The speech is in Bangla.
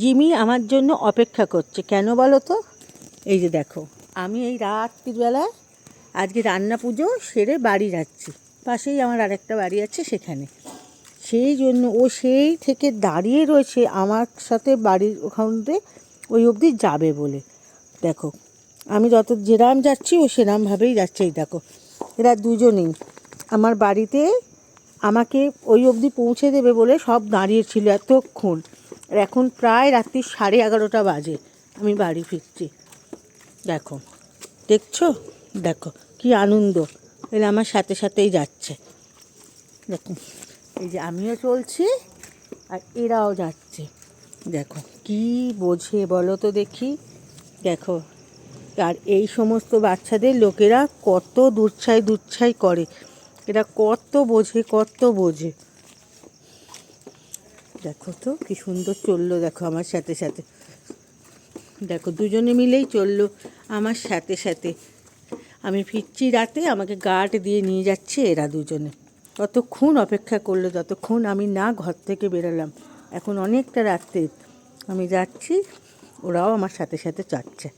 জিমি আমার জন্য অপেক্ষা করছে। কেন বলো তো? এই যে দেখো, আমি এই রাত্রিবেলা আজকে রান্না পুজো সেরে বাড়ি যাচ্ছি। পাশেই আমার আরেকটা বাড়ি আছে সেখানে। সেই জন্য ও সেই থেকে দাঁড়িয়ে রয়েছে আমার সাথে বাড়ির ওখানে ওই অবধি যাবে বলে। দেখো, আমি যত যেরাম যাচ্ছি ও সেরামভাবেই যাচ্ছে। এই দেখো, এরা দুজনেই আমার বাড়িতে আমাকে ওই অবধি পৌঁছে দেবে বলে সব দাঁড়িয়েছিল এতক্ষণ। আর এখন প্রায় রাত্রি সাড়ে এগারোটা বাজে, আমি বাড়ি ফিরছি। দেখো, দেখছ? দেখো, কি আনন্দ। এরা আমার সাথে সাথেই যাচ্ছে। দেখো, এই যে আমিও চলছি আর এরাও যাচ্ছে। দেখো, কি বোঝে বলো তো দেখি। দেখো, আর এই সমস্ত বাচ্চাদের লোকেরা কত দুচ্ছাই দুচ্ছাই করে। এরা কত বোঝে কত বোঝে। দেখো তো, কি সুন্দর চলল দেখো আমার সাথে সাথে। দেখো, দুজনে মিলেই চলল আমার সাথে সাথে। আমি ফিরছি রাতে, আমাকে গার্ড দিয়ে নিয়ে যাচ্ছে এরা দুজনে। কতক্ষণ অপেক্ষা করল, ততক্ষণ আমি না ঘর থেকে বেরোলাম। এখন অনেকটা রাত্রে। আমি যাচ্ছি, ওরাও আমার সাথে সাথে যাচ্ছে।